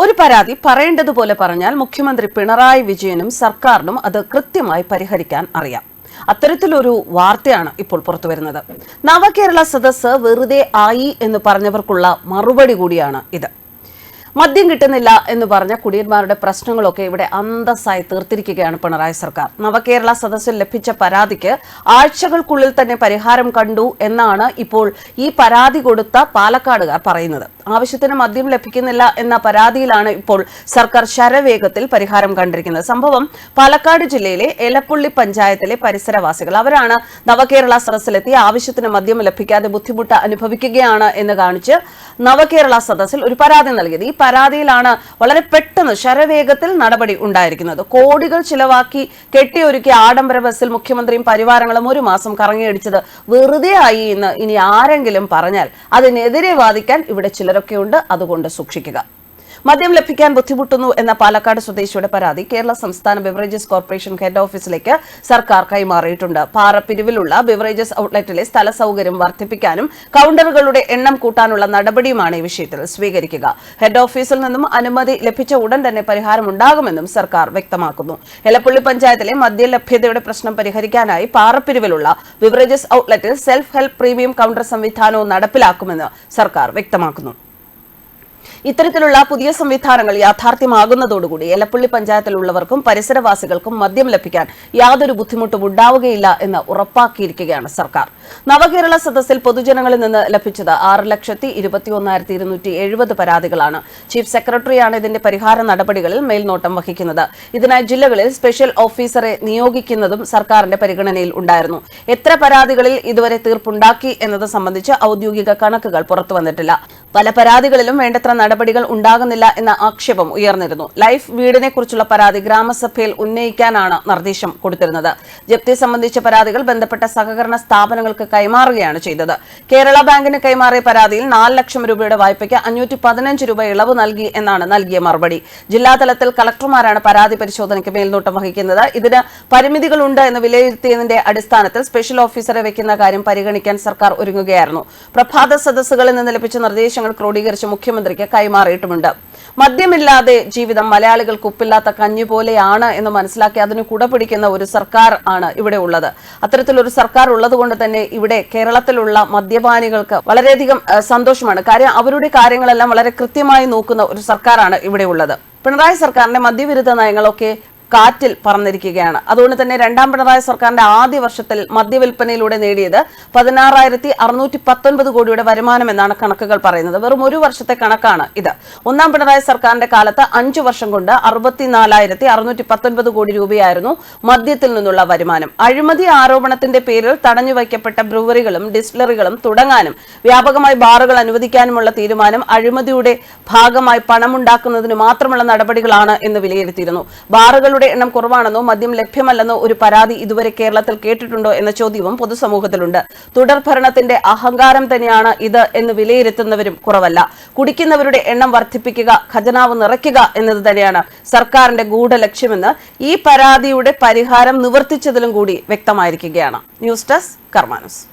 ഒരു പരാതി പറയേണ്ടതുപോലെ പറഞ്ഞാൽ മുഖ്യമന്ത്രി പിണറായി വിജയനും സർക്കാരിനും അത് കൃത്യമായി പരിഹരിക്കാൻ അറിയാം. അത്തരത്തിലൊരു വാർത്തയാണ് ഇപ്പോൾ പുറത്തുവരുന്നത്. നവകേരള സദസ്സ് വെറുതെ ആയി എന്ന് പറഞ്ഞവർക്കുള്ള മറുപടി കൂടിയാണ് ഇത്. മദ്യം കിട്ടുന്നില്ല എന്ന് പറഞ്ഞ കുടിയന്മാരുടെ പ്രശ്നങ്ങളൊക്കെ ഇവിടെ അന്തസ്സായി തീർത്തിരിക്കുകയാണ് പിണറായി സർക്കാർ. നവകേരള സദസ്സിൽ ലഭിച്ച പരാതിക്ക് ആഴ്ചകൾക്കുള്ളിൽ തന്നെ പരിഹാരം കണ്ടു എന്നാണ് ഇപ്പോൾ ഈ പരാതി കൊടുത്ത പാലക്കാടുകാർ പറയുന്നത്. ആവശ്യത്തിന് മദ്യം ലഭിക്കുന്നില്ല എന്ന പരാതിയിലാണ് ഇപ്പോൾ സർക്കാർ ശരവേഗത്തിൽ പരിഹാരം കണ്ടിരിക്കുന്നത്. സംഭവം പാലക്കാട് ജില്ലയിലെ എലപ്പുള്ളി പഞ്ചായത്തിലെ പരിസരവാസികൾ. അവരാണ് നവകേരള സദസ്സിലെത്തി ആവശ്യത്തിന് മദ്യം ലഭിക്കാതെ ബുദ്ധിമുട്ട് അനുഭവിക്കുകയാണ് എന്ന് കാണിച്ച് നവകേരള സദസ്സിൽ ഒരു പരാതി നൽകിയത്. ഈ പരാതിയിലാണ് വളരെ പെട്ടെന്ന് ശരവേഗത്തിൽ നടപടി ഉണ്ടായിരിക്കുന്നത്. കോടികൾ ചിലവാക്കി കെട്ടിയൊരുക്കിയ ആഡംബര ബസ്സിൽ മുഖ്യമന്ത്രിയും പരിവാരങ്ങളും ഒരു മാസം കറങ്ങിയടിച്ചത് വെറുതെ ആയി എന്ന് ഇനി ആരെങ്കിലും പറഞ്ഞാൽ അതിനെതിരെ വാദിക്കാൻ ഇവിടെ ചിലരൊക്കെയുണ്ട്. അതുകൊണ്ട് സൂക്ഷിക്കുക. മദ്യം ലഭിക്കാൻ ബുദ്ധിമുട്ടുന്നു എന്ന പാലക്കാട് സ്വദേശിയുടെ പരാതി കേരള സംസ്ഥാന ബിവറേജസ് കോർപ്പറേഷൻ ഹെഡ് ഓഫീസിലേക്ക് സർക്കാർ കൈമാറിയിട്ടുണ്ട്. പാറപ്പിരിവിലുള്ള ബിവറേജസ് ഔട്ട്ലെറ്റിലെ സ്ഥല സൌകര്യം വർദ്ധിപ്പിക്കാനും കൌണ്ടറുകളുടെ എണ്ണം കൂട്ടാനുള്ള നടപടിയുമാണ് ഈ വിഷയത്തിൽ സ്വീകരിക്കുക. ഹെഡ് ഓഫീസിൽ നിന്നും അനുമതി ലഭിച്ച ഉടൻ തന്നെ പരിഹാരമുണ്ടാകുമെന്നും സർക്കാർ വ്യക്തമാക്കുന്നു. എലപ്പള്ളി പഞ്ചായത്തിലെ മദ്യലഭ്യതയുടെ പ്രശ്നം പരിഹരിക്കാനായി പാറപ്പിരിവിലുള്ള ബിവറേജസ് ഔട്ട്ലെറ്റിൽ സെൽഫ് ഹെൽപ്പ് പ്രീമിയം കൌണ്ടർ സംവിധാനവും നടപ്പിലാക്കുമെന്ന് സർക്കാർ വ്യക്തമാക്കുന്നു. ഇത്തരത്തിലുള്ള പുതിയ സംവിധാനങ്ങൾ യാഥാർത്ഥ്യമാകുന്നതോടുകൂടി എലപ്പള്ളി പഞ്ചായത്തിലുള്ളവർക്കും പരിസരവാസികൾക്കും മദ്യം ലഭിക്കാൻ യാതൊരു ബുദ്ധിമുട്ടും ഉണ്ടാവുകയില്ല എന്ന് ഉറപ്പാക്കിയിരിക്കുകയാണ് സർക്കാർ. നവകേരള സദസ്സിൽ പൊതുജനങ്ങളിൽ നിന്ന് ലഭിച്ചത് ആറ് ലക്ഷത്തി ഇരുപത്തിയൊന്നായിരത്തി ഇരുന്നൂറ്റി എഴുപത് പരാതികളാണ്. ചീഫ് സെക്രട്ടറിയാണ് ഇതിന്റെ പരിഹാര നടപടികളിൽ മേൽനോട്ടം വഹിക്കുന്നത്. ഇതിനായി ജില്ലകളിൽ സ്പെഷ്യൽ ഓഫീസറെ നിയോഗിക്കുന്നതും സർക്കാരിന്റെ പരിഗണനയിൽ ഉണ്ടായിരുന്നു. എത്ര പരാതികളിൽ ഇതുവരെ തീർപ്പുണ്ടാക്കി എന്നത് സംബന്ധിച്ച് ഔദ്യോഗിക കണക്കുകൾ പുറത്തുവന്നിട്ടില്ല പല പരാതികളിലും വേണ്ടത്ര നടപടികൾ ഉണ്ടാകുന്നില്ല എന്ന ആക്ഷേപം ഉയർന്നിരുന്നു. ലൈഫ് വീടിനെ കുറിച്ചുള്ള പരാതി ഗ്രാമസഭയിൽ ഉന്നയിക്കാനാണ് നിർദ്ദേശം കൊടുത്തിരുന്നത്. ജപ്തി സംബന്ധിച്ച പരാതികൾ ബന്ധപ്പെട്ട സഹകരണ സ്ഥാപനങ്ങൾക്ക് കൈമാറുകയാണ് ചെയ്തത്. കേരള ബാങ്കിന് കൈമാറിയ പരാതിയിൽ നാല് ലക്ഷം രൂപയുടെ വായ്പയ്ക്ക് അഞ്ഞൂറ്റി പതിനഞ്ച് രൂപ ഇളവ് നൽകി എന്നാണ് നൽകിയ മറുപടി. ജില്ലാതലത്തിൽ കളക്ടർമാരാണ് പരാതി പരിശോധനയ്ക്ക് മേൽനോട്ടം വഹിക്കുന്നത്. ഇതിന് പരിമിതികളുണ്ട് എന്ന് വിലയിരുത്തിയതിന്റെ അടിസ്ഥാനത്തിൽ സ്പെഷ്യൽ ഓഫീസറെ വെക്കുന്ന കാര്യം പരിഗണിക്കാൻ സർക്കാർ ഒരുങ്ങുകയായിരുന്നു. പ്രഭാത സദസ്സുകളിൽ നിന്ന് ലഭിച്ച നിർദ്ദേശങ്ങൾ ക്രോഡീകരിച്ച് മുഖ്യമന്ത്രിക്ക് കൈമാറിയിട്ടുമുണ്ട്. മദ്യമില്ലാതെ ജീവിതം മലയാളികൾക്ക് ഉപ്പില്ലാത്ത കഞ്ഞു പോലെയാണ് എന്ന് മനസ്സിലാക്കി അതിന് കുട പിടിക്കുന്ന ഒരു സർക്കാർ ആണ് ഇവിടെ ഉള്ളത്. അത്തരത്തിലൊരു സർക്കാർ ഉള്ളത് കൊണ്ട് തന്നെ ഇവിടെ കേരളത്തിലുള്ള മദ്യപാനികൾക്ക് വളരെയധികം സന്തോഷമാണ്. കാര്യം അവരുടെ കാര്യങ്ങളെല്ലാം വളരെ കൃത്യമായി നോക്കുന്ന ഒരു സർക്കാരാണ് ഇവിടെ ഉള്ളത്. പിണറായി സർക്കാരിന്റെ മദ്യവിരുദ്ധ നയങ്ങളൊക്കെ കാറ്റിൽ പറന്നിരിക്കുകയാണ്. അതുകൊണ്ട് തന്നെ രണ്ടാം പിണറായി സർക്കാരിന്റെ ആദ്യ വർഷത്തിൽ മദ്യവിൽപ്പനയിലൂടെ നേടിയത് പതിനാറായിരത്തി അറുന്നൂറ്റി പത്തൊൻപത് കോടിയുടെ വരുമാനം എന്നാണ് കണക്കുകൾ പറയുന്നത്. വെറും ഒരു വർഷത്തെ കണക്കാണ് ഇത്. ഒന്നാം പിണറായി സർക്കാരിന്റെ കാലത്ത് അഞ്ചു വർഷം കൊണ്ട് അറുപത്തിനാലായിരത്തി അറുന്നൂറ്റി പത്തൊൻപത് കോടി രൂപയായിരുന്നു മദ്യത്തിൽ നിന്നുള്ള വരുമാനം. അഴിമതി ആരോപണത്തിന്റെ പേരിൽ തടഞ്ഞു വയ്ക്കപ്പെട്ട ബ്രൂവറികളും ഡിസ്റ്റിലറികളും തുടങ്ങാനും വ്യാപകമായി ബാറുകൾ അനുവദിക്കാനുമുള്ള തീരുമാനം അഴിമതിയുടെ ഭാഗമായി പണമുണ്ടാക്കുന്നതിന് മാത്രമുള്ള നടപടികളാണ് എന്ന് വിലയിരുത്തിയിരുന്നു. ബാറുകളുടെ എണ്ണം കുറവാണെന്നോ മദ്യം ലഭ്യമല്ലെന്നോ ഒരു പരാതി ഇതുവരെ കേരളത്തിൽ കേട്ടിട്ടുണ്ടോ എന്ന ചോദ്യവും പൊതുസമൂഹത്തിലുണ്ട്. തുടർ ഭരണത്തിന്റെ അഹങ്കാരം തന്നെയാണ് ഇത് എന്ന് വിലയിരുത്തുന്നവരും കുറവല്ല. കുടിക്കുന്നവരുടെ എണ്ണം വർദ്ധിപ്പിക്കുക ഖജനാവ് നിറയ്ക്കുക എന്നത് തന്നെയാണ് സർക്കാരിന്റെ ഗൂഢലക്ഷ്യമെന്ന് ഈ പരാതിയുടെ പരിഹാരം നിവർത്തിച്ചതിലും കൂടി വ്യക്തമായിരിക്കുകയാണ്. News desk കർമാനസ്.